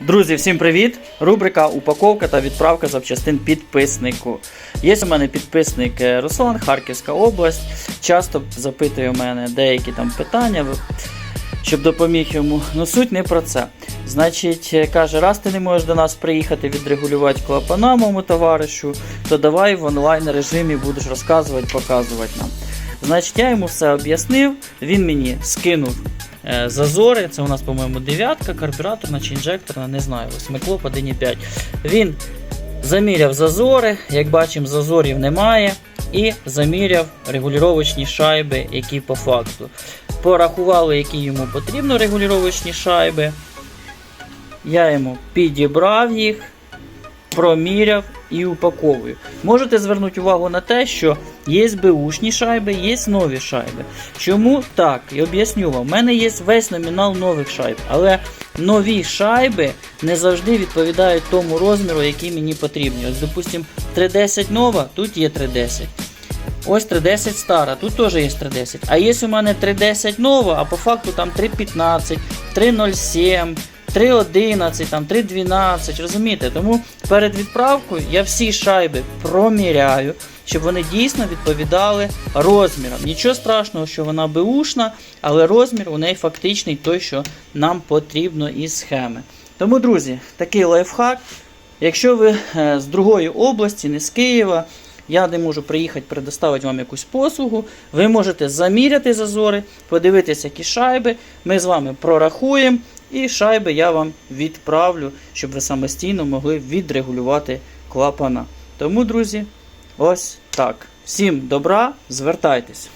Друзі, всім привіт! Рубрика Упаковка та відправка запчастин підписнику. Є у мене підписник е, Руслан, Харківська область. Часто запитує у мене деякі там питання, щоб допоміг йому. Ну суть не про це. Значить, е, каже, раз ти не можеш до нас приїхати відрегулювати клапана моєму товаришу, то давай в онлайн режимі будеш розказувати, показувати нам. Значить, я йому все об'яснив, він мені скинув зазори. Це у нас, по-моєму, дев'ятка, карбюраторна чи інжекторна, не знаю, восьмиклоп 1,5. Він заміряв зазори, як бачимо, зазорів немає. І заміряв регулювачні шайби, які по факту. Порахували, які йому потрібно регулювачні шайби. Я йому підібрав їх, проміряв і упаковую. Можете звернути увагу на те, що є беушні шайби, є нові шайби. Чому так? І об'ясню вам. У мене є весь номінал нових шайб, але нові шайби не завжди відповідають тому розміру, який мені потрібні. Ось, допустимо, 310 нова, тут є 310. Ось 310 стара, тут теж є 310. А є у мене 310 нова, а по факту там 315, 307, 311, там 312, розумієте? Тому перед відправкою я всі шайби проміряю, щоб вони дійсно відповідали розмірам. Нічого страшного, що вона беушна, але розмір у неї фактичний той, що нам потрібно із схеми. Тому, друзі, такий лайфхак. Якщо ви е, з другої області, не з Києва, я не можу приїхати предоставити вам якусь послугу. Ви можете заміряти зазори, подивитися, які шайби. Ми з вами прорахуємо, і шайби я вам відправлю, щоб ви самостійно могли відрегулювати клапана. Тому, друзі, ось так. Всім добра, звертайтесь.